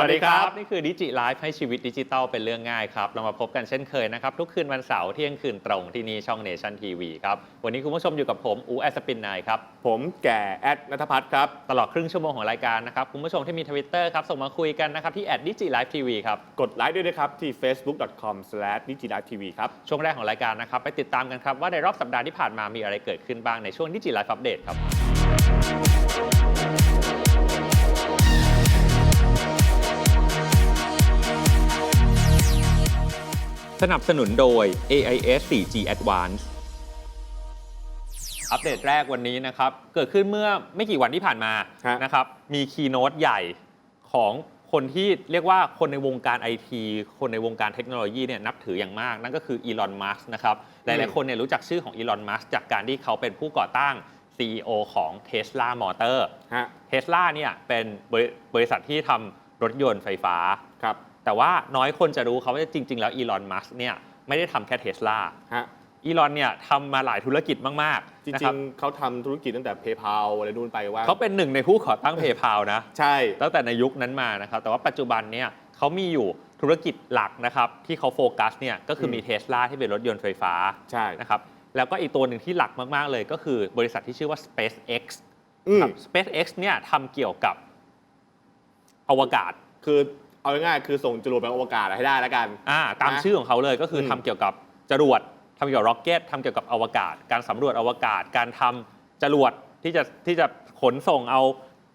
วัสดีครับ นี่คือดิจิไลฟ์ให้ชีวิตดิจิทัลเป็นเรื่องง่ายครับ เรามาพบกันเช่นเคยนะครับ ทุกคืนวันเสาร์เที่ยงคืนตรงที่นี่ช่องเนชั่นทีวีครับ วันนี้คุณผู้ชมอยู่กับผม อูแอสปินนายครับ ผมแก่แอดนัทพัฒน์ครับ ตลอดครึ่งชั่วโมงของรายการนะครับ คุณผู้ชมที่มีทวิตเตอร์ครับ ส่งมาคุยกันนะครับ ที่แอดดิจิไลฟ์ทีวีครับ กดไลค์ด้วยนะครับที่ facebook.com/digilivetv ครับช่วงแรกของรายการนะครับไปติดตามกันครับว่าในรอบสัปดาห์ที่ผ่านมามีอะไรเกิดขึ้นบ้างในช่วงดิจิไลฟ์อัปเดตครับ สนับสนุนโดย AIS 4G Advance อัปเดตแรกวันนี้นะครับ เกิดขึ้นเมื่อไม่กี่วันที่ผ่านมาฮะ นะครับ มีคีโนตใหญ่ของคนที่เรียกว่าคนในวงการไอทีคนในวงการเทคโนโลยีเนี่ยนับถืออย่างมาก นั่นก็คืออีลอนมัสนะครับ หลายๆคนเนี่ยรู้จักชื่อของอีลอนมัสจากการที่เขาเป็นผู้ก่อตั้ง CEO ของ Tesla Motor ฮะ เทสลาเนี่ยเป็นบริบริษัทที่ทำรถยนต์ไฟฟ้า ครับ แต่ว่าน้อยคนจะรู้ครับว่าจริง ๆ แล้วอีลอนมัสเนี่ยไม่ได้ทำแค่เทสลาฮะอีลอนเนี่ยทำมาหลายธุรกิจมากจๆนะริครังบๆเขาทำธุรกิจตั้งแต่ PayPal อะไรนู่นไปว่า เขาเป็นหนึ่งในผู้ก่อตั้ง PayPal นะ ใช่ ตั้งแต่ในยุคนั้นมานะครับ แต่ว่าปัจจุบันเนี่ยเขามีอยู่ธุรกิจหลักนะครับ ที่เขาโฟกัสเนี่ยก็คือมีเทสลาที่เป็นรถยนต์ไฟฟ้าใช่ นะครับแล้วก็อีกตัวหนึ่งที่หลักมาก ๆ เลยก็คือบริษัทที่ชื่อว่า SpaceX อืม ครับ SpaceX เนี่ยทำเกี่ยวกับอวกาศ คือ เอาง่ายๆคือส่งจรวดไปอวกาศให้ได้แล้วกัน อ่าตามนะชื่อของเขาเลยก็คืออม ทำเกี่ยวกับจรวดทำเกี่ยวกับร็อกเก็ตทำเกี่ยวกับอวกาศ การสำรวจอวกาศ การทำจรวดที่จะที่จะขนส่งเอา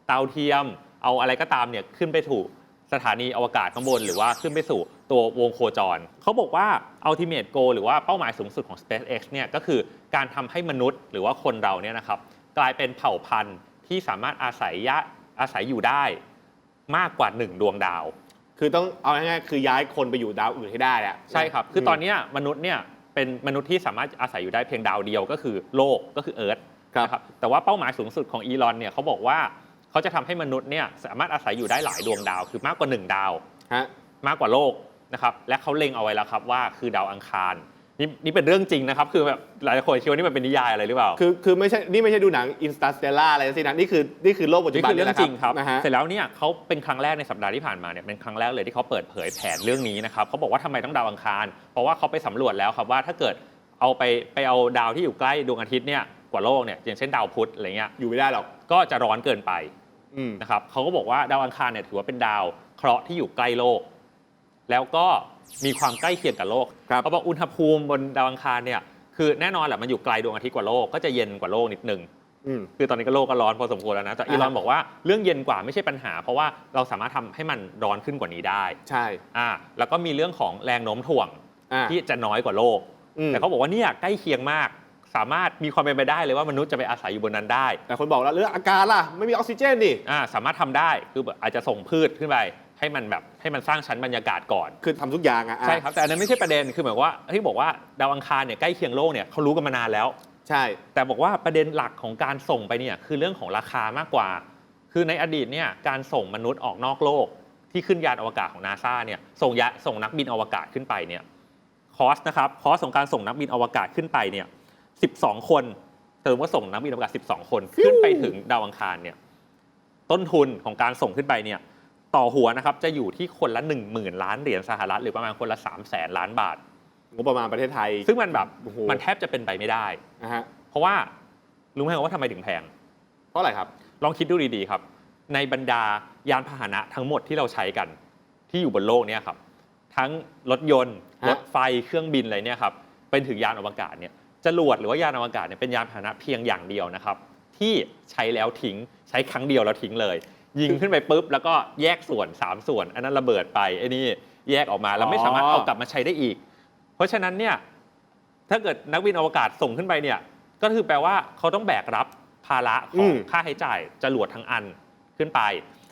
ดาวเทียม เอาอะไรก็ตามเนี่ยขึ้นไปถูกสถานีอวกาศข้างบน หรือว่าขึ้นไปสู่ตัววงโคจร เขาบอกว่า ultimate goal หรือว่าเป้าหมายสูงสุดของ SpaceX เนี่ยก็คือการทำให้มนุษย์หรือว่าคนเราเนี่ยนะครับกลายเป็นเผ่าพันธุ์ที่สามารถอาศัยยะอาศัยอยู่ได้ มากกว่าหนึ่งดวงดาว คือต้องเอาง่ายๆคือย้ายคนไปอยู่ดาวอื่นให้ได้อะใช่ครับ คือตอนเนี้ยมนุษย์เนี่ยเป็นมนุษย์ที่สามารถอาศัยอยู่ได้เพียงดาวเดียวก็คือโลกก็คือเอิร์ธครับนะครับแต่ว่าเป้าหมายสูงสุดของอีลอนเนี่ยเขาบอกว่าเขาจะทำให้มนุษย์เนี่ยสามารถอาศัยอยู่ได้หลายดวงดาว คือมากกว่า 1 ดาวฮะมากกว่าโลกนะครับและเขาเล็งเอาไว้แล้วครับว่าคือดาวอังคาร นี่นี่เป็นเรื่องจริงนะครับ คือแบบหลายคนคิดว่านี่มันเป็นนิยายอะไรหรือเปล่า คือคือไม่ใช่นี่ไม่ใช่ดูหนัง Interstellar อะไรทั้งสิ้นนะนี่คือนี่คือโลกปัจจุนี่บันคือเรื่องจริงครับ นะฮะ เสร็จแล้วเนี่ยเขาเป็นครั้งแรกในสัปดาห์ที่ผ่านมาเนี่ยเป็นครั้งแรกเลยที่เขาเปิดเผยแผนเรื่องนี้นะครับเขาบอกว่าทำไมต้องดาวอังคาร เพราะว่าเขาไปสำรวจแล้วครับว่าถ้าเกิดเอาไปไปเอาดาวที่อยู่ใกล้ดวงอาทิตย์เนี่ยกว่าโลกเนี่ยอย่างเช่นดาวพุธอะไรเงี้ยอยู่ไม่ได้หรอกก็จะร้อนเกินไปอืมนะครับเขาก็บอกว่าดาวอังคารเนี่ยถือว่าเป็นดาวเคราะห์ที่อยู่ใกล้โลก แล้วก็ มีความใกล้เคียงกับโลกครับ เขาบอกอุณหภูมิบนดาวอังคารเนี่ยคือแน่นอนแหละมันอยู่ไกลดวงอาทิตย์กว่าโลกก็จะเย็นกว่าโลกนิดนึง อืม คือตอนนี้ก็โลกก็ร้อนพอสมควรแล้วนะแต่อ่าอีลอนบอกว่าเรื่องเย็นกว่าไม่ใช่ปัญหา เพราะว่าเราสามารถทำให้มันร้อนขึ้นกว่านี้ได้ใช่อ่าแล้วก็มีเรื่องของแรงโน้มถ่วงอ่าที่จะน้อยกว่าโลก อืมแต่เขาบอกว่าเนี่ยใกล้เคียงมาก สามารถมีความเป็นไปได้เลยว่ามนุษย์จะไปอาศัยอยู่บนนั้นได้แต่คนบอกแล้วเรื่องอากาศล่ะ ไม่มีออกซิเจนดิอ่าสามารถทำได้คือแบบอาจจะส่งพืชขึ้นไป ให้มันแบบให้มันสร้างชั้นบรรยากาศก่อน คือทำทุกอย่างอะอะใช่ครับแต่อันนั้นไม่ใช่ประเด็นคือหมายว่าที่บอกว่าดาวอังคารเนี่ยใกล้เคียงโลกเนี่ยเขารู้กันมานานแล้ว ใช่ แต่บอกว่าประเด็นหลักของการส่งไปเนี่ยคือเรื่องของราคามากกว่า คือในอดีตเนี่ยการส่งมนุษย์ออกนอกโลก ที่ขึ้นยานอวกาศของนาซาเนี่ยส่งยาส่งนักบินอวกาศขึ้นไปเนี่ยคอสนะครับคอสของการส่งนักบินอวกาศขึ้นไปเนี่ย12 คนเติมว่าส่งนักบินอวกาศ 12 คน ขึ้นไปถึงดาวอังคารเนี่ยต้นทุนของการส่งขึ้นไปเนี่ย ต่อหัวนะครับจะอยู่ที่คนละ 1 0,000 ล้านเหรียญสหรัฐหรือประมาณคนละ 3 0 0แสนล้านบาท งบประมาณประเทศไทย ซึ่งมันแบบโอ้โห มันแทบจะเป็นไปไม่ได้ นะฮะเพราะว่ารู้ไหมว่าทำไมถึงแพง เพราะอะไรครับ ลองคิดดูดีๆครับ ในบรรดายานพาหนะทั้งหมดที่เราใช้กันที่อยู่บนโลกเนี่ยครับ ทั้งรถยนต์ฮะ รถไฟเครื่องบินอะไรเนี่ยครับเป็นถึงยานอวกาศเนี่ยจรวดหรือว่ายานอวกาศเนี่ยเป็นยานพาหนะเพียงอย่างเดียวนะครับ ที่ใช้แล้วทิ้งใช้ครั้งเดียวแล้วทิ้งเลย ยิงขึ้นไปปุ๊บแล้วก็แยกส่วน 3 ส่วน อันนั้นระเบิดไปไอ้นี่แยกออกมาแล้วไม่สามารถเอากลับมาใช้ได้อีก เพราะฉะนั้นเนี่ยถ้าเกิดนักบินอวกาศส่งขึ้นไปเนี่ยก็คือแปลว่าเขาต้องแบกรับภาระของอืมค่าใช้จ่ายจรวดทั้งอันขึ้นไป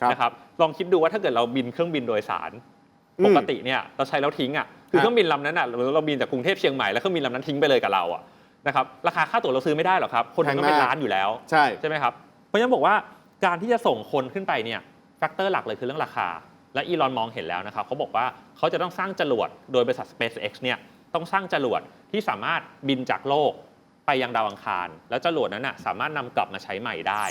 ครับนะครับลองคิดดูว่าถ้าเกิดเราบินเครื่องบินโดยสารอืมปกติเนี่ยเราใช้แล้วทิ้งอะคือฮะเครื่องบินลำนั้นอะเราเราบินจากกรุงเทพเชียงใหม่แล้วเครื่องบินลำนั้นทิ้งไปเลยกับเราอะนะครับราคาค่าตั๋วเราซื้อไม่ได้หรอกครับ คนหนึงก็เป็นล้านอยู่แล้ว ใช่ใช่ไหมครับ เพราะฉะนั้นบอกว่า การที่จะส่งคนขึ้นไปเนี่ยแฟกเตอร์หลักเลยคือเรื่องราคา และอีลอนมองเห็นแล้วนะครับเขาบอกว่าเขาจะต้องสร้างจรวดโดยบริษัท SpaceX เนี่ยต้องสร้างจรวดที่สามารถบินจากโลกไปยังดาวอังคาร แล้วจรวดนั้นนะสามารถนำกลับมาใช้ใหม่ได้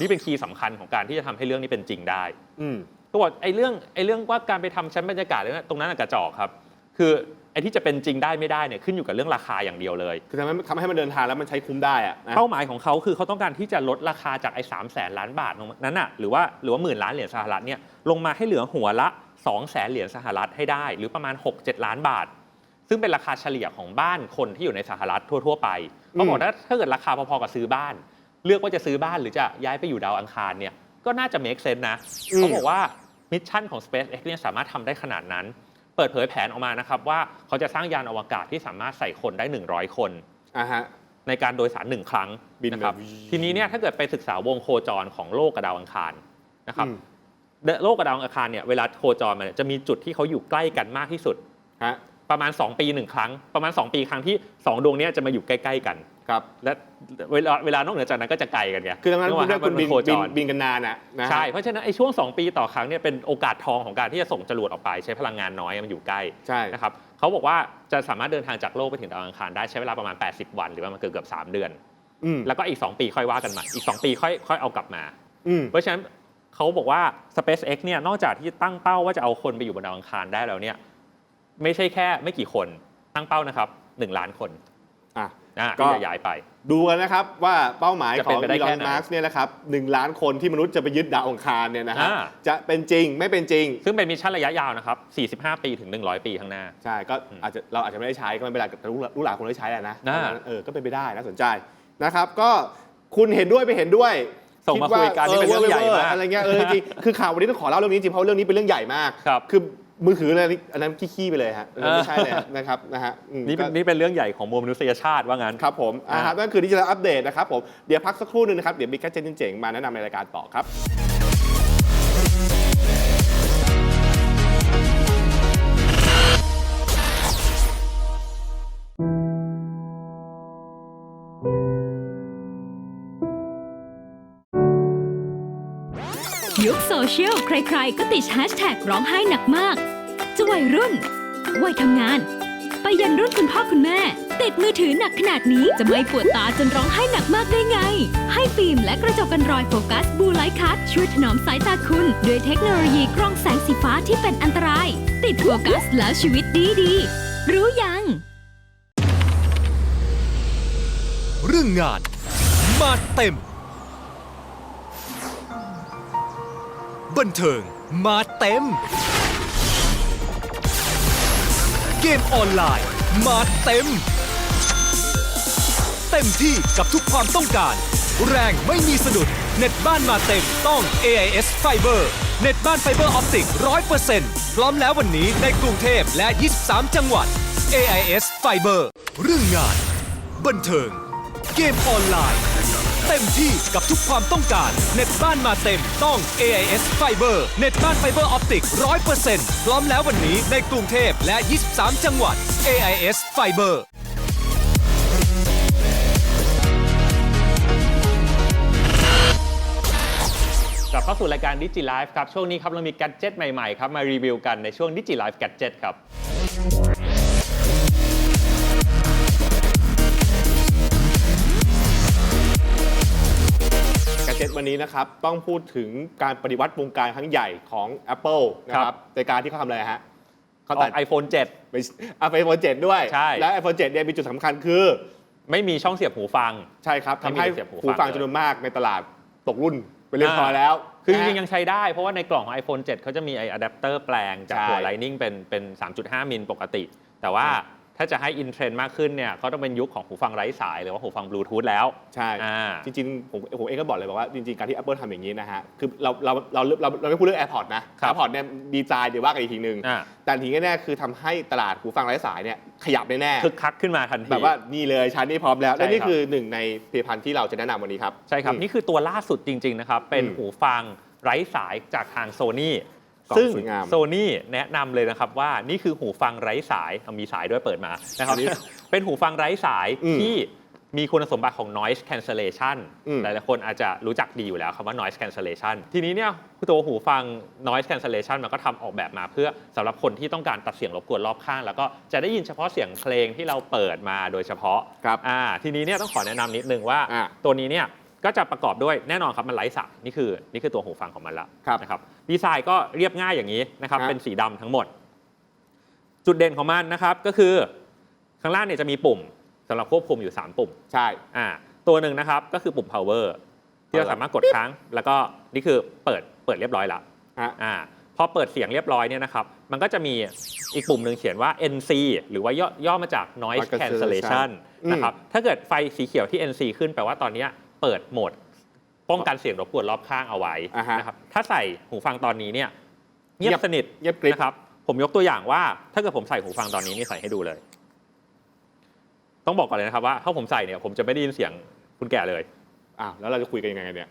นี่เป็นคีย์สำคัญของการที่จะทำให้เรื่องนี้เป็นจริงได้อืมก็บอกไอ้เรื่องไอ้เรื่องว่าการไปทำชั้นบรรยากาศเนี่ยตรงนั้นกระจอกครับ คือ อ้ที่จะเป็นจริงได้ไม่ได้เนี่ยขึ้นอยู่กับเรื่องราคาอย่างเดียวเลย คือทำให้ทำให้มันเดินทางแล้วมันใช้คุ้มได้อะนะ เป้าหมายของเขาคือเขาต้องการที่จะลดราคาจากไอ้สามแสนล้านบาทนั้นน่ะหรือว่าหรือว่าหมื่นล้านเหรียญสหรัฐเนี่ยลงมาให้เหลือหัวละ2องแสนเหรียญสหรัฐให้ได้ หรือประมาณ 6-7 ล้านบาท ซึ่งเป็นราคาเฉลี่ยของบ้านคนที่อยู่ในสหรัฐทั่ว ๆ ไปเขาบอกว่าถ้าเกิดราคาพอๆกับซื้อบ้าน เลือกว่าจะซื้อบ้านหรือจะย้ายไปอยู่ดาวอังคารเนี่ยก็น่าจะ make sense นะอืมเขาบอกว่ามิชชั่นของ SpaceX เนี่ยสามารถทำได้ขนาดนั้น เปิดเผยแผนออกมานะครับว่าเขาจะสร้างยานอวกาศที่สามารถใส่คนได้ 100 คน อ่าฮะ ในการโดยสารหนึ่งครั้งบินนะครับ แบบทีนี้เนี่ยถ้าเกิดไปศึกษาวงโคจรของโลกกับดาวอังคารนะครับอืม โลกกับดาวอังคารเนี่ยเวลาโคจรมาเนี่ยจะมีจุดที่เขาอยู่ใกล้กันมากที่สุด ฮะ ประมาณ 2 ปีหนึ่งครั้ง ประมาณ 2 ปีครั้งที่ 2 ดวงเนี้จะมาอยู่ใกล้ ๆ กัน ครับ และเวลาเวลานอกเหนือจากนั้นก็จะไกลกันไงคือดังนั้นกคุณกได้ไหมคุณบินมัโคจบินรบินกันนานอะนะฮะใช่เพราะฉะนั้นไอ้ช่วง 2 ปีต่อครั้งเนี่ยเป็นโอกาสทองของการที่จะส่งจรวดออกไป ใช้พลังงานน้อยมันอยู่ใกล้ใช่นะครับเขาบอกว่าจะสามารถเดินทางจากโลกไปถึงดาวอังคารได้ใช้เวลาประมาณ 80 วัน หรือประมาณเกือบเกือบ3เดือนอืมแล้วก็อีก 2 ปีค่อยว่ากันใหม่อีก 2 ปีค่อยค่อยเอากลับมาอืมเพราะฉะนั้นเขาบอกว่า SpaceX เนี่ยนอกจากที่ตั้งเป้าว่าจะเอาคนไปอยู่บนดาวอังคารได้แล้วเนี่ยไม่ใช่แค่ไม่กี่คนตั้งเป้านะครับ1ล้านคนอะ นะก็ที่จะย้ายไป ดูกันนะครับว่าเป้าหมายจะขเป็อนงไปได้อีลอแค่นไหนมาร์กเนี่ยนะครับหนึ่งล้านคนที่มนุษย์จะไปยึดดาวองคารเนี่ยนะฮะอ่าจะเป็นจริงไม่เป็นจริง ซึ่งเป็นมิชชั่นระยะยาวนะครับ 45 ปีถึง 100 ปีข้างหน้า ใช่ ก็อืมอาจจะเราอาจจะไม่ได้ใช้ก็ไม่เป็นไรแต่ลูกลูกหลานคงได้ใช้แหละนะน่าเออก็เป็นไปได้น่าสนใจนะครับ ก็คุณเห็นด้วยไม่เห็นด้วยส่งมาคุยกันนี่เป็นเรื่องใหญ่มากอะไรเงี้ยเออจริงๆคือข่าววันนี้ต้องขอเล่าเรื่องนี้จริงเพราะเรื่องนี้เป็นเรื่องใหญ่มากครับคือ มือถืออะไรอันนั้นขี้ๆไปเลยฮะอันนั้นไม่ใช่เลยฮะนะครับนะฮะอืมนี่เป็นก็ นี่เป็นเรื่องใหญ่ของมวลมนุษยชาติว่างั้น ครับผมอ่าอ่าครับนั่นคือดิจิทัลอัปเดตนะครับผม เดี๋ยวพักสักครู่หนึงนะครับ เดี๋ยวมีแกดเจ็ตเจ๋งๆมาแนะนำในรายการต่อครับ โซเชียลใครๆ ก็ติดแฮชแท็กร้องไห้หนักมาก จะวัยรุ่น วัยทำงาน ไปยันรุ่นคุณพ่อคุณแม่ ติดมือถือหนักขนาดนี้จะไม่ปวดตาจนร้องไห้หนักมากได้ไง ให้ฟิล์มและกระจกกันรอยโฟกัสบูไลท์คัทช่วยถนอมสายตาคุณ ด้วยเทคโนโลยีกรองแสงสีฟ้าที่เป็นอันตราย ติดโฟกัสแล้วชีวิตดีดีรู้ยัง เรื่องงานมาเต็ม บันเทิงมาเต็ม เกมออนไลน์ มาเต็ม เต็มที่กับทุกความต้องการ แรงไม่มีสะดุด เน็ตบ้านมาเต็มต้อง AIS Fiber เน็ตบ้านไฟเบอร์ออปติก100%พร้อมแล้ววันนี้ในกรุงเทพและ 23 จังหวัด AIS Fiber เรื่องงาน บันเทิง เกมออนไลน์ เต็มที่กับทุกความต้องการ เน็ตบ้านมาเต็มต้อง AIS Fiber เน็ตบ้านไฟเบอร์ออปติก100%พร้อมแล้ววันนี้ในกรุงเทพและ 23 จังหวัด AIS Fiber กลับเข้าสู่รายการดิจิไลฟ์ครับ ช่วงนี้ครับ เรามีแกดเจิตใหม่ ๆ ครับ มารีวิวกันในช่วงดิจิไลฟ์แกดเจิตครับ ดเจ็ตวันนี้นะครับต้องพูดถึงการปฏิวัติวงการครั้งใหญ่ของ Apple นะคครัรับบในการที่เขาทำอะไรฮะเขาอตัอดก iPhone 7ไปไอโฟน7ด้วย ใช่ และ iPhone 7เนี่ยมีจุดสำคัญคือ ไม่มีช่องเสียบหูฟัง ใช่ครับไม่ทำมีให้เสียบหูฟัง หูฟังเลยจำนวนมากในตลาดตกรุ่นไปเรียบร้อยอ่าแล้วคือจนะริฮะงๆยังใช้ได้ เพราะว่าในกล่องของ iPhone 7 เขาจะมีไออะแดปเตอร์แปลงจากใช่หัว Lightning เป็นเป็น 3.5 มิลปกติ แต่ว่าใช่ ถ้าจะให้อินเทรนด์มากขึ้นเนี่ยเขาต้องเป็นยุคของหูฟังไร้สาย หรือว่าหูฟังบลูทูธแล้ว ใช่ อ่า จริงๆ ผมผมเองก็บอกเลยบอกว่าจริงๆ การที่ Apple ทำอย่างนี้นะฮะ คือเราเราเราเราเราไม่พูดเรื่อง AirPods นะ ครับ AirPods เนี่ยดีไซน์เดี๋ยวว่ากันอีกทีนึง อ่า แต่ทีแน่ๆคือทำให้ตลาดหูฟังไร้สายเนี่ยขยับแน่คึกคักขึ้นมาทันๆทีแบบว่านี่เลยชั้นนี่พร้อมแล้วใช่และนี่ครับ คือหนึ่งในผลิตภัณฑ์ที่เราจะแนะนำวันนี้ครับ ใช่ครับอืมนี่คือตัวล่าสุดจริง ๆ นะครับ เป็นอืมหูฟังไร้สายจากทางโซ n y กล่องซึ่งสวยงาม โซนี่แนะนำเลยนะครับว่านี่คือหูฟังไร้สายเอามีสายด้วยเปิดมานะครับ อันนี้ เป็นหูฟังไร้สายอืมที่มีคุณสมบัติของ noise cancellation อืม หลายๆคนอาจจะรู้จักดีอยู่แล้วคำว่า noise cancellation ทีนี้เนี่ยตัวหูฟัง noise cancellation มันก็ทำออกแบบมาเพื่อสำหรับคนที่ต้องการตัดเสียงรบกวนรอบข้าง แล้วก็จะได้ยินเฉพาะเสียงเพลงที่เราเปิดมาโดยเฉพาะครับ อ่าทีนี้เนี่ยต้องขอแนะนำนิดนึงว่า อ่าตัวนี้เนี่ย ก็จะประกอบด้วยแน่นอนครับมันไร้สายนี่คือนี่คือตัวหูฟังของมันละครับนะครับดีไซน์ก็เรียบง่ายอย่างนี้นะครับฮะเป็นสีดำทั้งหมด จุดเด่นของมันนะครับก็คือข้างล่างเนี่ยจะมีปุ่มสำหรับควบคุมอยู่ 3 ปุ่มใช่ อ่าตัวหนึ่งนะครับก็คือปุ่ม power ที่เรา power สามารถกดค้าง แล้วก็นี่คือเปิดเปิดเรียบร้อยละฮะ อ่าพอเปิดเสียงเรียบร้อยเนี่ยนะครับมันก็จะมีอีกปุ่มหนึ่งเขียนว่า NC หรือว่าย่อย่อมาจาก noise Noise cancellation cancellation นะครับถ้าเกิดไฟสีเขียวที่ NC ขึ้นแปลว่าตอนเนี้ย เปิดโหมด ป้องกันเสียงรบกวนรอบข้างเอาไว้อ่าฮะ นะครับถ้าใส่หูฟังตอนนี้เนี่ยเงียบสนิทเงียบกริบนะครับผมยกตัวอย่างว่า ถ้าเกิดผมใส่หูฟังตอนนี้นี่ใส่ให้ดูเลย ต้องบอกก่อนเลยนะครับว่าถ้าผมใส่เนี่ยผมจะไม่ได้ยินเสียงคุณแก่เลย อ้าวแล้วเราจะคุยกันยังไงกันเนี่ย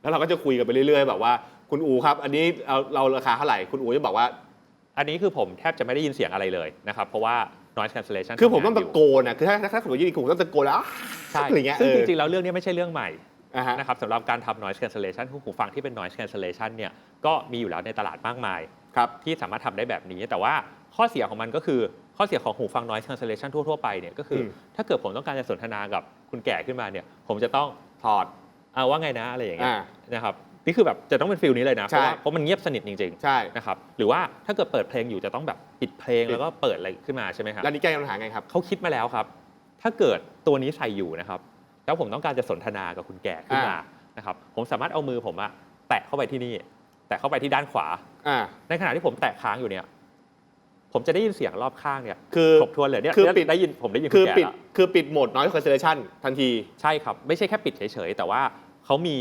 แล้วเราก็จะคุยกันไปเรื่อยๆแบบว่าคุณอูครับ อันนี้เราเราราคาเท่าไหร่คุณอูจะบอกว่า อันนี้คือผมแทบจะไม่ได้ยินเสียงอะไรเลยนะครับ เพราะว่า noise cancellation คือผมต้องทำตะงานยู่โกนนะคือถ้าถ้าสมมติยืนผมต้องตะโกนแล้วอ้าวใช่อะไรเงี้ยซึ่งเอจอริงๆแล้วเรื่องนี้ไม่ใช่เรื่องใหม่อ่าฮะนะครับสำหรับการทำ noise cancellation หูฟังที่เป็น noise cancellation เนี่ยก็มีอยู่แล้วในตลาดมากมายครับที่สามารถทำได้แบบนี้ แต่ว่าข้อเสียของมันก็คือข้อเสียของหูฟัง noise cancellation ทั่ว ๆ ไปเนี่ยก็คืออมถ้าเกิดผมต้องการจะสนทนากับคุณแก่ขึ้นมาเนี่ยผมจะต้องถอดเอาว่าไงนะอะไรอย่างเงี้ยอ่านะครับ นี่คือแบบจะต้องเป็นฟิลนี้เลยนะ เพใช่ราะว่าเพราะมันเงียบสนิทจริงใช่ ๆนะครับหรือว่าถ้าเกิดเปิดเพลงอยู่จะต้องแบบปิดเพลงปิดแล้วก็เปิดอะไรขึ้นมาใช่ไหมครับ แล้วนี่แก้ปัญหาไงครับ เขาคิดมาแล้วครับ ถ้าเกิดตัวนี้ใส่อยู่นะครับ แล้วผมต้องการจะสนทนากับคุณแก่ขึ้นมาอ่านะครับ ผมสามารถเอามือผมอะแตะเข้าไปที่นี่ แตะเข้าไปที่ด้านขวา อ่า ในขณะที่ผมแตะค้างอยู่เนี่ย ผมจะได้ยินเสียงรอบข้างเนี่ยคือครบถ้วนเลยเนี่ยคือปิด ได้ยินผมได้ยินคืคุอณแก่ปิด ละคือปิดโหมด noise cancellation ทันที ใช่ครับ ไม่ใช่แค่ปิดเฉยๆ แต่ว่าเขามี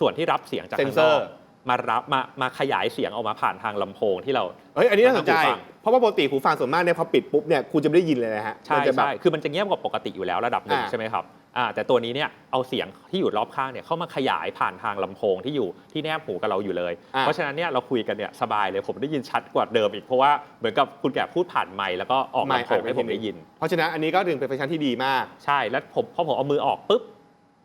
ส่วนที่รับเสียงจากข้างนเซ็นเซออร์กมารับมามาขยายเสียงออกมาผ่านทางลำโพงที่เรา เฮ้ยอันนี้น่าสนใจ หูฟัง เพราะว่าปกติหูฟังส่วนมากเนี่ยพอปิดปุ๊บเนี่ยคุณจะไม่ได้ยินเลยนะฮะใช่มันจะแบบ ใช่คือมันจะเงียบกว่าปกติอยู่แล้วระดับหนึ่งอ่า ใช่ไหมครับอ่าแต่ตัวนี้เนี่ยเอาเสียงที่อยู่รอบข้างเนี่ยเข้ามาขยายผ่านทางลำโพงที่อยู่ที่แนบหูกับเราอยู่เลย อ่าเพราะฉะนั้นเนี่ยเราคุยกันเนี่ยสบายเลยผมได้ยินชัดกว่าเดิมอีกเพราะว่าเหมือนกับคุณแก่พูดผ่านไมค์แล้วก็ออกลำโพงให้ผมได้ยิน เพราะฉะนั้นอันนี้ก็ถึงเป็นฟังก์ชันที่ดีมาก ใช่แล้วผมพอผมเอามือออกปุ๊บ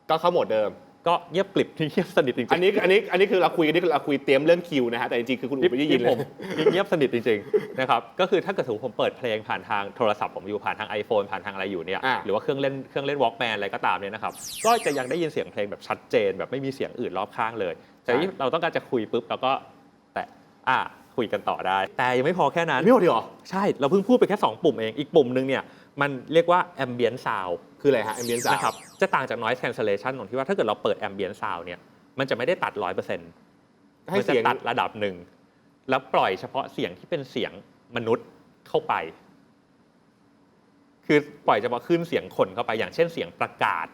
ก็เข้าโหมดเดิม ก็เงียบกลิบเงียบสนิทจริงๆอันนี้อันนี้อันนี้คือเราคุยกันนี่คือเราคุยเตรียมเรื่องคิวนะฮะแต่จริงๆคือคุณอูไม่ได้ยินเลผยมเงียบสนิทจริงๆนะครับก็คือถ้าเกิดสมมติผมเปิดเพลงผ่านทางโทรศัพท์ผมอยู่ผ่านทาง iPhone ผ่านทางอะไรอยู่เนี่ยอ่าหรือว่าเครื่องเล่นเครื่องเล่น Walkman อะไรก็ตามเนี่ยนะครับก็จะยังได้ยินเสียงเพลงแบบชัดเจน แบบไม่มีเสียงอื่นรอบข้างเลย แต่ที่เราต้องการจะคุยปุ๊บเราก็แต่อ่าคุยกันต่อได้ แต่ยังไม่พอแค่นั้นไม่หมดเหรอใช่เราเพิ่งพูดไปแค่ 2 ปุ่มเองอีกปุ่มหนึ่งเนี่ยมันเรียกว่า ambient sound คืออะไรฮะ ambient sound นะครับจะต่างจาก noise cancellation ตรงที่ว่าถ้าเกิดเราเปิด ambient sound เนี่ยมันจะไม่ได้ตัด 100%ให้มันจะเสียงตัดระดับหนึ่ง แล้วปล่อยเฉพาะเสียงที่เป็นเสียงมนุษย์เข้าไป คือปล่อยเฉพาะขึ้นเสียงคนเข้าไปอย่างเช่นเสียงประกาศ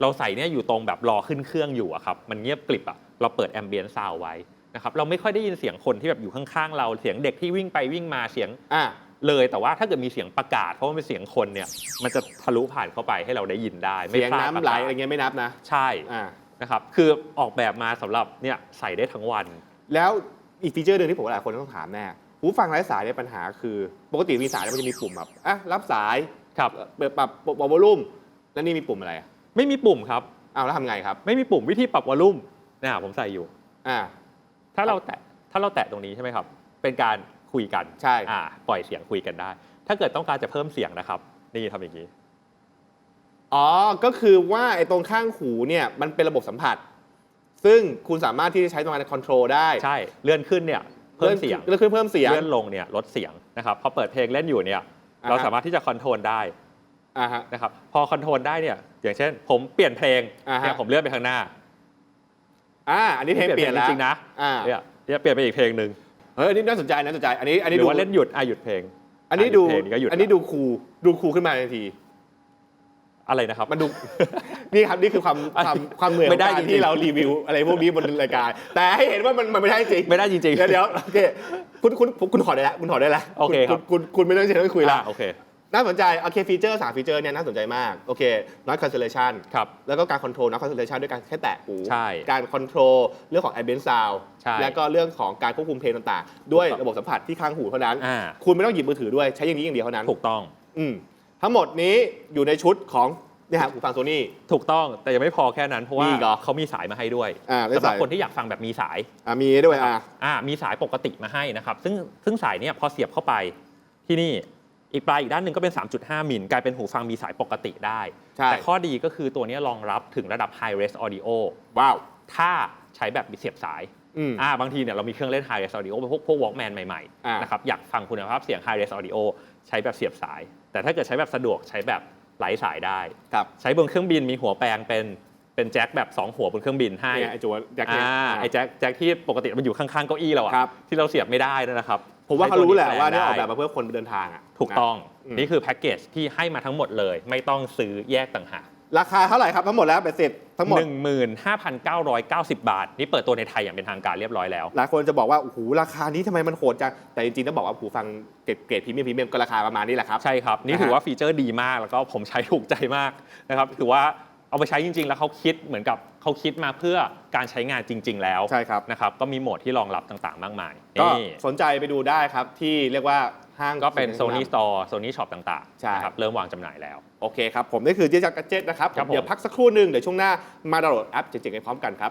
เราใส่เนี่ยอยู่ตรงแบบรอขึ้นเครื่องอยู่อะครับมันเงียบกลิบอะเราเปิดแอมเบียนซาวไว้นะครับเราไม่ค่อยได้ยินเสียงคนที่แบบอยู่ข้างๆเราเสียงเด็กที่วิ่งไปวิ่งมาเสียงอ่า เลยแต่ว่าถ้าเกิดมีเสียงประกาศเพราะว่าเป็นเสียงคนเนี่ยมันจะทะลุผ่านเข้าไปให้เราได้ยินได้ไม่เสียงพลาดน้ำประไหลกาศอะไรเงี้ยไม่นับนะใช่อ่านะครับคือออกแบบมาสำหรับเนี่ยใส่ได้ทั้งวัน แล้วอีกฟีเจอร์หนึ่งที่ผมว่าหลายคนต้องถามแน่หูฟังไร้สายเนี่ยปัญหาคือปกติมีสายแล้วมันจะมีปุ่มแบบอะรับสายครับเปิดปรับปรับวอลลุ่มแล้วนี่มีปุ่มอะไรอะไม่มีปุ่มครับอ้าวแล้วทำไงครับ ไม่มีปุ่มวิธีปรับวอลลุ่มนะผมใส่อยู่อ่าถ้าเราแตะถ้าเราแตะตรงนี้ใช่ไหมครับ เป็นการ คุยกันใช่ อ่าปล่อยเสียงคุยกันได้ ถ้าเกิดต้องการจะเพิ่มเสียงนะครับ นี่ทำอย่างนี้ อ๋อ ก็คือว่าไอ้ตรงข้างหูเนี่ยมันเป็นระบบสัมผัส ซึ่งคุณสามารถที่จะใช้ตรงการคอนโทรลได้ใช่ เลื่อนขึ้นเนี่ย เพิ่มเสียง เลื่อนขึ้นเพิ่มเสียง เลื่อนลงเนี่ยลดเสียงนะครับพอเปิดเพลงเล่นอยู่เนี่ย อ่าฮะ เราสามารถที่จะคอนโทรลได้อ่าฮะ นะครับ พอคอนโทรลได้เนี่ย อย่างเช่น ผมเปลี่ยนเพลงอ่าฮะ เนี่ยผมเลื่อนไปข้างหน้าอ่าอันนี้เพลงเปลี่ยนแล้วจริงๆนะ อ่า เนี่ยเนี่ยเปลี่ยนไปอีกเพลงหนึ่ง เฮ้ยอันนี้น่าสนใจน่าสนใจ อันนี้อันหนี้รืดูอว่าเล่นหยุดอะหยุดเพลงอันนี้ดูหยุเพลงก็หยุดอันนี้ดูคูลดูคูลขึ้นมาทันที อะไรนะครับ มันดู นี่ครับนี่คือความความความเหนื่อยไม่ได้ของการจริงๆ ที่เรารีวิวอะไรพวกนี้บนรายการ แต่ให้เห็นว่ามันมันไม่ได้จริงไม่ได้จริงๆเดี๋ยวเดี๋ยวโอเคคุณคุณคุณถอดได้แล้วคุณถอดได้แล้วโอเคครับ ณคุณคุณไม่ต้องเชิญต้องคุยละ อะโอเค น่าสนใจโอเคฟีเจอร์สามฟีเจอร์เนี่ยน่าสนใจมากโอเค noise cancellation ครับแล้วก็การ control noise cancellation ด้วยการแค่แตะหูใช่การ control เรื่องของ ambient sound ใช่แล้วก็เรื่องของการควบคุมเพลงต่างๆ ด้วยถูกต้องระบบสัมผัสที่ข้างหูเท่านั้น อ่า คุณไม่ต้องหยิบมือถือด้วยใช้อย่างนี้อย่างเดียวเท่านั้นถูกต้อง อืมทั้งหมดนี้อยู่ในชุดของเนี่ยครับหูฟังโซนี่ ถูกต้องแต่ยังไม่พอแค่นั้นเพราะว่ามีอีกเหรอเขามีสายมาให้ด้วยอ่าได้สำหรับสายคนที่อยากฟังแบบมีสายอะมีด้วยอะ อ่ามีสายปกติมาให้นะครับ ซึ่งซึ่งสายเนี่ยพอเสียบเข้าไปที่นี่ อีกปลายอีกด้านหนึ่งก็เป็น 3.5 มิลกลายเป็นหูฟังมีสายปกติได้ ใช่ แต่ข้อดีก็คือตัวเนี้ยรองรับถึงระดับ High Res Audio ว้าว ถ้าใช้แบบเสียบสาย อืม อ่าบางทีเนี่ยเรามีเครื่องเล่น High Res Audio พวกพวก Walkman ใหม่อ่า ๆนะครับอยากฟังคุณภาพเสียง High Res Audio ใช้แบบเสียบสาย แต่ถ้าเกิดใช้แบบสะดวกใช้แบบไร้สายได้ ครับ ใช้บนเครื่องบินมีหัวแปลงเป็นเป็นแจ็คแบบ2หัวบนเครื่องบินให้เนี่ยไอ้จัวแจ็คเนี่ย อ่าไอ้แจ็คแจ็คที่ปกติมันอยู่ข้างๆเก้าอี้เราอะครับ ที่เราเสียบไม่ได้นั่นนะครับ ผมว่าเขารู้แหละว่าเนี่ยออกใช้แบบมาเพื่อคนเดินทางอะถูกต้องอืมนี่คือแพ็กเกจที่ให้มาทั้งหมดเลย ไม่ต้องซื้อแยกต่างหากราคาเท่าไหร่ครับทั้งหมดแล้วเป็นเสร็จทั้งหมด 15,990 บาท นี่เปิดตัวในไทยอย่างเป็นทางการเรียบร้อยแล้ว หลายคนจะบอกว่า โอ้โห ราคานี้ทำไมมันโหดจัง แต่จริงๆ ต้องบอกว่าหูฟังเกรดเกรดพรีเมียมพรีเมียมก็ราคาประมาณนี้แหละครับ ใช่ครับ นี่นะฮะถือว่าฟีเจอร์ดีมากแล้วก็ผมใช้ถูกใจมากนะครับถือว่าเอาไปใช้จริง ๆ แล้วเขาคิดเหมือนกับ เขาคิดมาเพื่อการใช้งานจริง ๆ แล้วใช่ครับ นะครับก็มีโหมดที่รองรับต่างๆ มากมายก็นี่สนใจไปดูได้ครับที่เรียกว่าห้างก็เป็นสินค้า Sony Store Sony Shop ต่างใช่ ๆนะครับเริ่มวางจำหน่ายแล้ว โอเคครับ ผมนี่คือเจ๊จักรเจ็ตนะครับครับผม เดี๋ยวพักสักครู่หนึ่งเดี๋ยวช่วงหน้ามาดาวน์โหลดแอปเจ๋งๆกันพร้อมกันครับ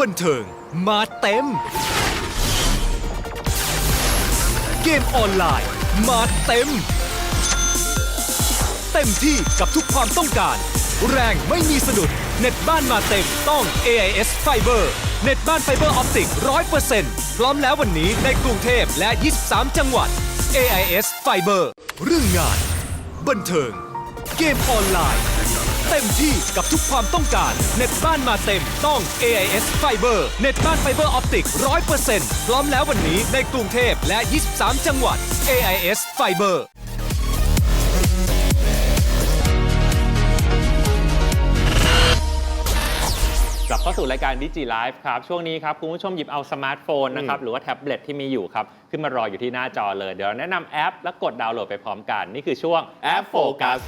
บันเทิง มาเต็ม เกมออนไลน์ มาเต็ม เต็มที่กับทุกความต้องการ แรงไม่มีสะดุด เน็ตบ้านมาเต็มต้อง AIS Fiber เน็ตบ้านไฟเบอร์ออปติก100%พร้อมแล้ววันนี้ในกรุงเทพและ 23 จังหวัด AIS Fiber เรื่องงาน บันเทิง เกมออนไลน์ เต็มที่กับทุกความต้องการ เน็ตบ้านมาเต็มต้อง AIS Fiber เน็ตบ้านไฟเบอร์ออปติก100%พร้อมแล้ววันนี้ในกรุงเทพและ 23 จังหวัด AIS Fiber กลับเข้าสู่รายการดิจิไลฟ์ครับ ช่วงนี้ครับ คุณผู้ชมหยิบเอาสมาร์ทโฟนนะครับอืมหรือว่าแท็บเล็ตที่มีอยู่ครับ ขึ้นมารออยู่ที่หน้าจอเลย เดี๋ยวแนะนำแอปแล้วกดดาวน์โหลดไปพร้อมกัน นี่คือช่วงแอปโฟกัส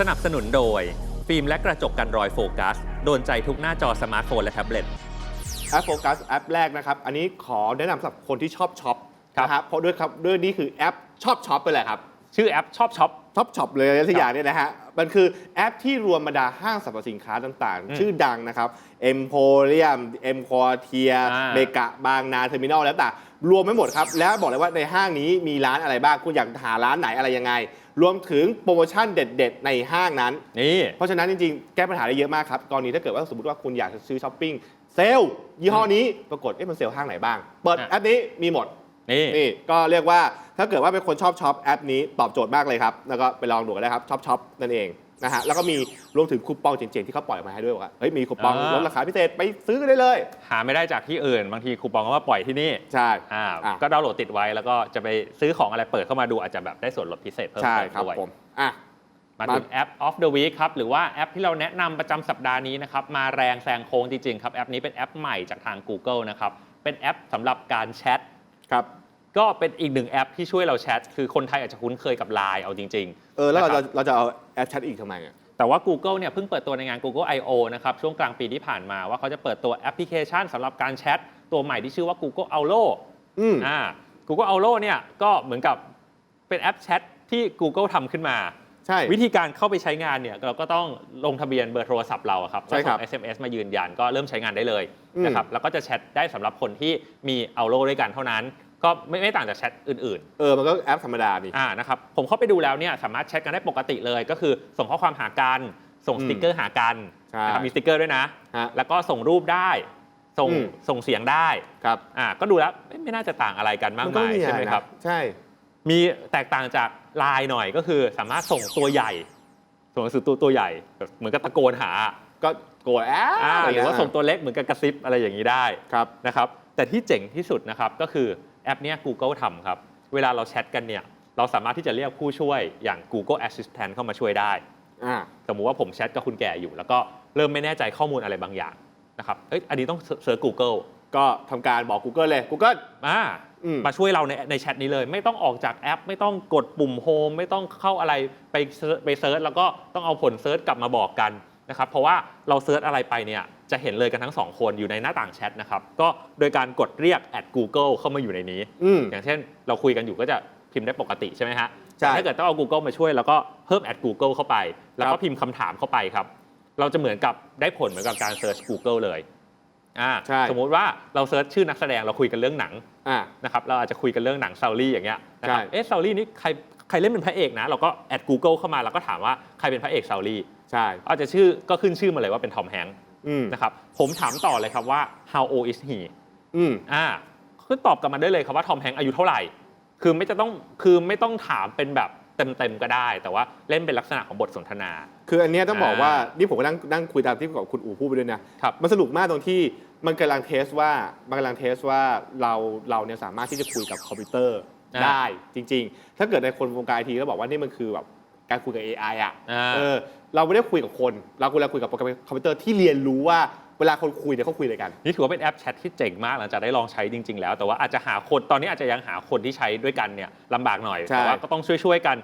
สนับสนุนโดย ฟิล์มและกระจกกันรอยโฟกัส โดนใจทุกหน้าจอสมาร์ทโฟนและแท็บเล็ต แอปโฟกัสแอปแรกนะครับ อันนี้ขอแนะนำสำหรับคนที่ชอบช็อปครับ นะครับเพราะด้วยครับด้วยนี่คือแอปชอบช็อปไปเลยครับ ชื่อแอปชอบช็อปช็อปช็อปเลยทุกอย่างเนี่ยนะฮะ มันคือแอปที่รวมบรรดาห้างสรรพสินค้าต่างอืมๆ ชื่อดังนะครับเอ็มโพเรียมเอ็มคอเทียอ่า เมกะบางนาเทอร์มินอลแล้วแต่รวมไม่หมดครับ แล้วบอกเลยว่าในห้างนี้มีร้านอะไรบ้าง คุณอยากหาร้านไหนอะไรยังไง รวมถึงโปรโมชั่นเด็ด ๆ ในห้างนั้น นี่ เพราะฉะนั้นจริงๆ แก้ปัญหาได้เยอะมากครับกรณีถ้าเกิดว่าสมมติว่าคุณอยากจะซื้อช้อปปิ้งเซลล์ยี่ห้อนี้ปรากฏเอ๊ะมันเซลล์ห้างไหนบ้าง เปิดอะ แอปนี้มีหมด นี่นี่ก็เรียกว่าถ้าเกิดว่าเป็นคนชอบช็อปแอปนี้ตอบโจทย์มากเลยครับ แล้วก็ไปลองดูกันได้ครับช็อปช็อปนั่นเอง นะฮะแล้วก็มีรวมถึงคูปองเจ๋งๆที่เขาปล่อยมาให้ด้วยว่าเฮ้ยมีคูปองอ่าลดราคาพิเศษไปซื้อกันได้เลย หาไม่ได้จากที่อื่น บางทีคูปองก็มาปล่อยที่นี่ใช่อ่าอะ ก็ดาวน์โหลดติดไว้แล้วก็จะไปซื้อของอะไรเปิดเข้ามาดูอาจจะแบบได้ส่วนลดพิเศษเพิ่มใช่เติมครับด้วยผมอะ มาถึงแอป of the week ครับหรือว่าแอปที่เราแนะนำประจำสัปดาห์นี้นะครับมาแรงแซงโค้งจริงๆครับแอปนี้เป็นแอปใหม่จากทาง Google นะครับเป็นแอปสำหรับการแชท ครับ ก็เป็นอีกหนึ่งแอปที่ช่วยเราแชท คือคนไทยอาจจะคุ้นเคยกับ Line เอาจริงเออแล้วเรานะครัจะบเราจะเอาแอปแชทอีกทำไมอะๆแต่ว่า Google เนี่ยเพิ่งเปิดตัวในงาน Google I/O นะครับช่วงกลางปีที่ผ่านมาว่าเขาจะเปิดตัวแอปพลิเคชันสำหรับการแชทตัวใหม่ที่ชื่อว่า Google Aulo อืม อ่า Google Aulo เนี่ยก็เหมือนกับเป็นแอปแชทที่ Google ทำขึ้นมา ใช่ วิธีการเข้าไปใช้งานเนี่ยเราก็ต้องลงทะเบียนเบอร์โทรศัพท์เราอะครับใช่ครับแล้วส่ง SMS มายืนยันก็เริ่มใช้งานได้เลยอืมนะครับแล้วก็จะแชทได้สำหรับคนที่มีเอาโลด้วยกันเท่านั้น ก็ไม่ไม่ต่างจากแชทอื่นเออมันก็แอปธรรมดานี่ ๆอ่านะครับผมเข้าไปดูแล้วเนี่ยสามารถแชทกันได้ปกติเลย ก็คือส่งข้อความหากันส่งอืม สติกเกอร์หากันใช่นะครับมีสติกเกอร์ด้วยนะ ฮะ แล้วก็ส่งรูปได้ส่งอืม ส่งเสียงได้ครับอ่าก็ดูแล้วไม่ไม่น่าจะต่างอะไรกันมากมันก็มายมีใช่ไหมอะครับใช่ มีแตกต่างจากไลน์หน่อยก็คือสามารถส่งตัวใหญ่ ส่งหนังสือตัวตัวใหญ่แบบเหมือนกับตะโกนหาก็โกรธแอปอ่าะหไเรือว่าส่งตัวเล็กเหมือนกับกระซิบอะไรอย่างนี้ได้ ครับ นะครับแต่ที่เจ๋งที่สุดนะครับก็คือ แอปเนี้ย Google ทำครับ เวลาเราแชทกันเนี่ยเราสามารถที่จะเรียกผู้ช่วยอย่าง Google Assistant เข้ามาช่วยได้ อ่า สมมุติว่าผมแชทกับคุณแก่อยู่ แล้วก็เริ่มไม่แน่ใจข้อมูลอะไรบางอย่างนะครับเอ้ยอันนี้ต้องเซิร์ช Google ก็ทำการบอก Google เลย Google อ่าอืม มาช่วยเราในในแชทนี้เลย ไม่ต้องออกจากแอป ไม่ต้องกดปุ่มโฮมไม่ต้องเข้าอะไรไปเซิร์ชไปเซิร์ชแล้วก็ต้องเอาผลเซิร์ชกลับมาบอกกัน นะครับเพราะว่าเราเซิร์ชอะไรไปเนี่ยจะเห็นเลยกันทั้งสองคนอยู่ในหน้าต่างแชทนะครับก็โดยการกดเรียก at Google เข้ามาอยู่ในนี้ อืม อย่างเช่นเราคุยกันอยู่ก็จะพิมพ์ได้ปกติใช่ไหมฮะใช่ แต่ถ้าเกิดต้องเอา Google มาช่วยแล้วก็เพิ่ม at Google เข้าไป แล้วคก็รับพิมพ์คำถามเข้าไปครับ เราจะเหมือนกับได้ผลเหมือนกับการเซิร์ช Google เลยอ่าใช่ สมมุติว่าเราเซิร์ชชื่อนักแสดงเราคุยกันเรื่องหนัง อ่า นะครับเราอาจจะคุยกันเรื่องหนังซาลี่อย่างเงี้ยนะครับใช่ เอ๊ะซาลี่นี่ใครใครเล่นเป็นพระเอกนะ เราก็แอด Google เข้ามาแล้วก็ถามว่าใครเป็นพระเอกซาลี่ ใช่อาจจะชื่อก็ขึ้นชื่อมาเลยว่าเป็นทอมแฮงค์อืมนะครับผมถามต่อเลยครับว่า how old is he อืมอ่าคือตอบกลับมาได้เลยครับว่าทอมแฮงค์อายุเท่าไหร่ คือไม่จะต้องคือไม่ต้องถามเป็นแบบเต็มๆก็ได้ แต่ว่าเล่นเป็นลักษณะของบทสนทนา คืออันเนี้ยต้องบอกอ่าว่า นี่ผมก็นั่งนั่งคุยตามที่กับคุณอู๋พูดไปด้วยนะครับ มันสนุกมากตรงที่มันกำลังเทสว่ามันกำลังเทสว่าเราเราเนี่ยสามารถที่จะคุยกับคอมพิวเตอร์อ่า ได้จริง ๆ ถ้าเกิดในคนวงการไอทีก็บอกว่านี่มันคือแบบการคุยกับ AI อะ อ่า เออ เราไม่ได้คุยกับคน เราคุยเราคุยกับโปรแกรมคอมพิวเตอร์ที่เรียนรู้ว่าเวลาคนคุยเนี่ยเขาคุยอะไรกัน นี่ถือว่าเป็นแอปแชทที่เจ๋งมากหลังจากได้ลองใช้จริง ๆ แล้ว แต่ว่าอาจจะหาคนตอนนี้อาจจะยังหาคนที่ใช้ด้วยกันเนี่ยลำบากหน่อยใช่แต่ว่าก็ต้องช่วยๆกัน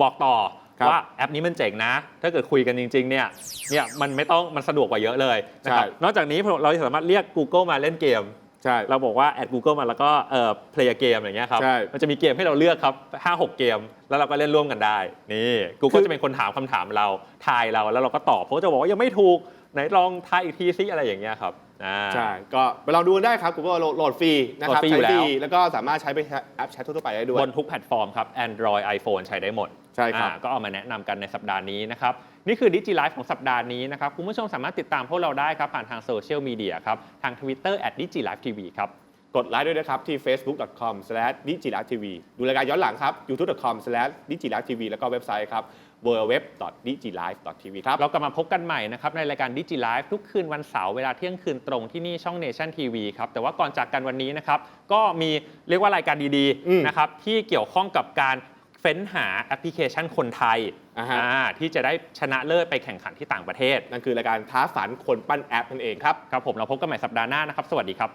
บอกต่อครับว่าแอปนี้มันเจ๋งนะ ถ้าเกิดคุยกันจริงๆเนี่ยเนี่ยมันไม่ต้องมันสะดวกกว่าเยอะเลยนะครับใช่ นอกจากนี้เราสามารถเรียก Google มาเล่นเกม ใช่ เราบอกว่าแอด Google มาแล้วก็เอ่อ play a game อย่างเงี้ยครับ ใช่ มันจะมีเกมให้เราเลือกครับ 5-6 เกม แล้วเราก็เล่นร่วมกันได้ นี่ Google คือจะเป็นคนถามคำถามเรา ทายเรา แล้วเราก็ตอบเขาก็จะบอกว่ายังไม่ถูก ไหนลองทายอีกทีซิอะไรอย่างเงี้ยครับ อ่า ใช่ ก็ไปลองดูกันได้ครับ Google โหลดโหลดฟรีนะครับโหลดฟรีอยู่ใช้ฟรีแล้วแล้วก็สามารถใช้ไปแอปแชททั่วๆไปได้ด้วย บนทุกแพลตฟอร์มครับ Android iPhone ใช้ได้หมดใช่ครับ อ่าก็เอามาแนะนำกันในสัปดาห์นี้นะครับ นี่คือดิจิไลฟ์ของสัปดาห์นี้นะครับ คุณผู้ชมสามารถติดตามพวกเราได้ครับ ผ่านทางโซเชียลมีเดียครับ ทาง Twitter @digilifetv ครับ กดไลค์ด้วยนะครับ ที่ facebook.com/digilivetv ดูรายการย้อนหลังครับ youtube.com/digilivetv แล้วก็เว็บไซต์ครับ www.digilive.tv ครับ เรากลับมาพบกันใหม่นะครับ ในรายการดิจิไลฟ์ทุกคืนวันเสาร์เวลาเที่ยงคืนตรงที่นี่ช่อง Nation TV ครับ แต่ว่าก่อนจากกันวันนี้นะครับ ก็มีเรียกว่ารายการดีอืมๆนะครับ ที่เกี่ยวข้องกับการเฟ้นหาแอปพลิเคชันคนไทย อ่าฮะ อ่าที่จะได้ชนะเลิศไปแข่งขันที่ต่างประเทศ นั่นคือรายการท้าฝันคนปั้นแอปนั่นเองครับ ครับผมเราพบกันใหม่สัปดาห์หน้านะครับ สวัสดีครับ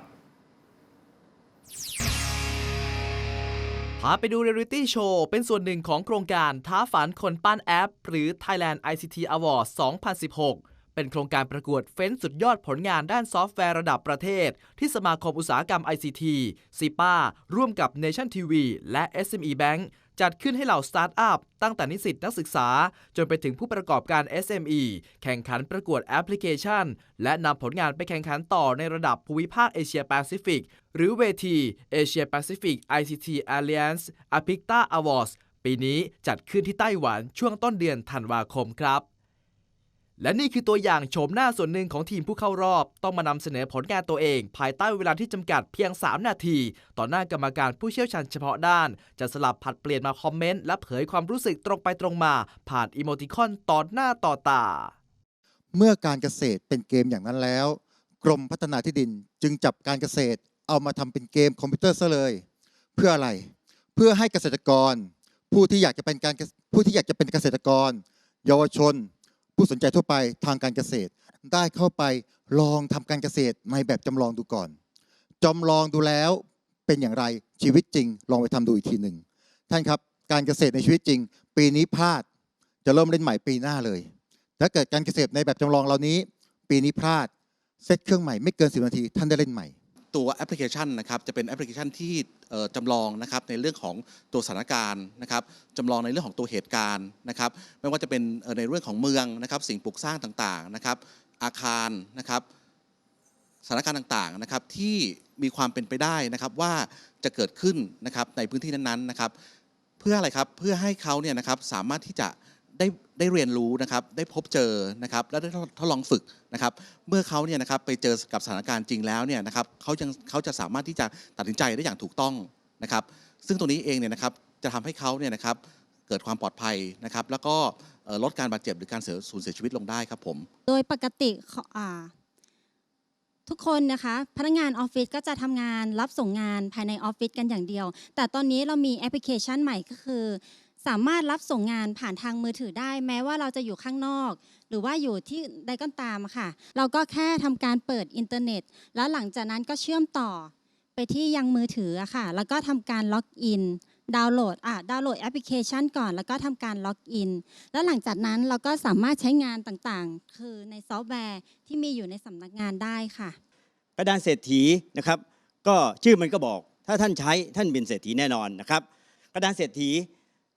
พาไปดูเรียลิตี้โชว์เป็นส่วนหนึ่งของโครงการท้าฝันคนปั้นแอป หรือ Thailand ICT Awards 2016 เป็นโครงการประกวดเฟ้นสุดยอดผลงานด้านซอฟต์แวร์ระดับประเทศ ที่สมาคมอุตสาหกรรม ICT ซิป้าร่วมกับ Nation TV และ SME Bank จัดขึ้นให้เหล่าสตาร์ทอัพตั้งแต่นิสิตนักศึกษา จนไปถึงผู้ประกอบการ SME แข่งขันประกวดแอปพลิเคชัน และนำผลงานไปแข่งขันต่อในระดับภูมิภาคเอเชียแปซิฟิกหรือเวที Asia Pacific ICT Alliance APICTA Awards ปีนี้จัดขึ้นที่ไต้หวันช่วงต้นเดือนธันวาคมครับ และนี่คือตัวอย่างโฉมหน้าส่วนหนึ่งของทีมผู้เข้ารอบ ต้องมานำเสนอผลงานตัวเอง ภายใต้เวลาที่จำกัดเพียง 3 นาที ต่อหน้ากรรมการผู้เชี่ยวชาญเฉพาะด้าน จะสลับผัดเปลี่ยนมาคอมเมนต์และเผยความรู้สึกตรงไปตรงมา ผ่านอีโมติคอนต่อหน้าต่อตา เมื่อการเกษตรเป็นเกมอย่างนั้นแล้ว กรมพัฒนาที่ดินจึงจับการเกษตรเอามาทำเป็นเกมคอมพิวเตอร์ซะเลย เพื่ออะไร เพื่อให้เกษตรกร ผู้ที่อยากจะเป็นการผู้ที่อยากจะเป็นเกษตรกร เยาวชน ผู้สนใจทั่วไปทางการเกษตร ได้เข้าไปลองทำการเกษตรในแบบจำลองดูก่อนจำลองดูแล้วเป็นอย่างไรชีวิตจริง ลองไปทำดูอีกทีหนึ่งท่านครับการเกษตรในชีวิตจริง ปีนี้พลาดจะเริ่มเล่นใหม่ปีหน้าเลย ถ้าเกิดการเกษตรในแบบจำลองเหล่านี้ ปีนี้พลาดเซตเครื่องใหม่ไม่เกิน10นาทีท่านได้เล่นใหม่ ตัวแอปพลิเคชันนะครับจะเป็นแอปพลิเคชันที่จำลองนะครับในเรื่องของตัวสถานการณ์นะครับจำลองในเรื่องของตัวเหตุการณ์นะครับ ไม่ว่าจะเป็นในเรื่องของเมืองนะครับ สิ่งปลูกสร้างต่างๆนะครับ อาคารนะครับสถานการณ์ต่างๆนะครับที่มีความเป็นไปได้นะครับว่าจะเกิดขึ้นนะครับในพื้นที่นั้นๆนะครับ เพื่ออะไรครับเพื่อให้เขาเนี่ยนะครับสามารถที่จะ ได้ได้เรียนรู้นะครับได้พบเจอนะครับและได้ทดลองฝึกนะครับเมื่อเขาเนี่ยนะครับไปเจอกับสถานการณ์จริงแล้วเนี่ยนะครับเขายังเขาจะสามารถที่จะตัดสินใจได้อย่างถูกต้องนะครับซึ่งตรงนี้เองเนี่ยนะครับจะทำให้เขาเนี่ยนะครับเกิดความปลอดภัยนะครับแล้วก็ลดการบาดเจ็บหรือการเสียสูญเสียชีวิตลงได้ครับผมโดยปกติทุกคนนะคะพนักงานออฟฟิศก็จะทำงานรับส่งงานภายในออฟฟิศกันอย่างเดียว แต่ตอนนี้เรามีแอปพลิเคชันใหม่ก็คือ สามารถรับส่งงานผ่านทางมือถือได้ แม้ว่าเราจะอยู่ข้างนอก หรือว่าอยู่ที่ใดก็ตามค่ะ เราก็แค่ทำการเปิดอินเทอร์เน็ต แล้วหลังจากนั้นก็เชื่อมต่อไปที่ยังมือถือค่ะ แล้วก็ทำการล็อกอินดาวน์โหลดอะดาวน์โหลดแอปพลิเคชันก่อน แล้วก็ทำการล็อกอิน แล้วหลังจากนั้นเราก็สามารถใช้งานต่างๆ คือในซอฟต์แวร์ที่มีอยู่ในสำนักงานได้ค่ะ กระดานเศรษฐีนะครับ ก็ชื่อมันก็บอก ถ้าท่านใช้ท่านเป็นเศรษฐีแน่นอนนะครับ กระดานเศรษฐี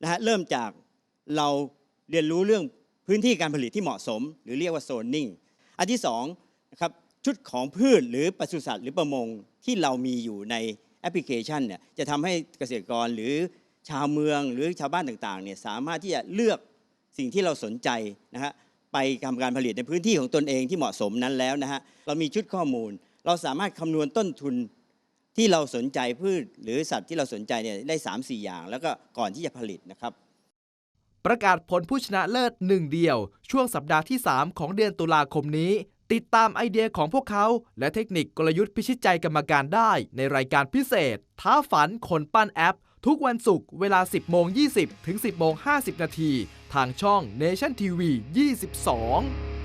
นะฮะเริ่มจากเราเรียนรู้เรื่องพื้นที่การผลิตที่เหมาะสม หรือเรียกว่าโซนนิ่งอันที่สองนะครับชุดของพืชหรือปศุสัตว์หรือประมงที่เรามีอยู่ในแอปพลิเคชันเนี่ยจะทำให้เกษตรกรหรือชาวเมืองหรือชาวบ้านต่างๆเนี่ยสามารถที่จะเลือกสิ่งที่เราสนใจนะฮะไปทำการผลิตในพื้นที่ของตนเองที่เหมาะสมนั้นแล้วนะฮะเรามีชุดข้อมูล เราสามารถคำนวณต้นทุน ที่เราสนใจพืชหรือสัตว์ที่เราสนใจเนี่ยได้ 3 4 อย่าง แล้วก็ก่อนที่จะผลิตนะครับ ประกาศผลผู้ชนะเลิศหนึ่งเดียว ช่วงสัปดาห์ที่ 3 ของเดือนตุลาคมนี้ ติดตามไอเดียของพวกเขา และเทคนิคกลยุทธ์พิชิตใจกรรมการได้ ในรายการพิเศษ ท้าฝันคนปั้นแอป ทุกวันศุกร์เวลา 10โมง20 ถึง 10โมง50 นาที ทางช่อง Nation TV 22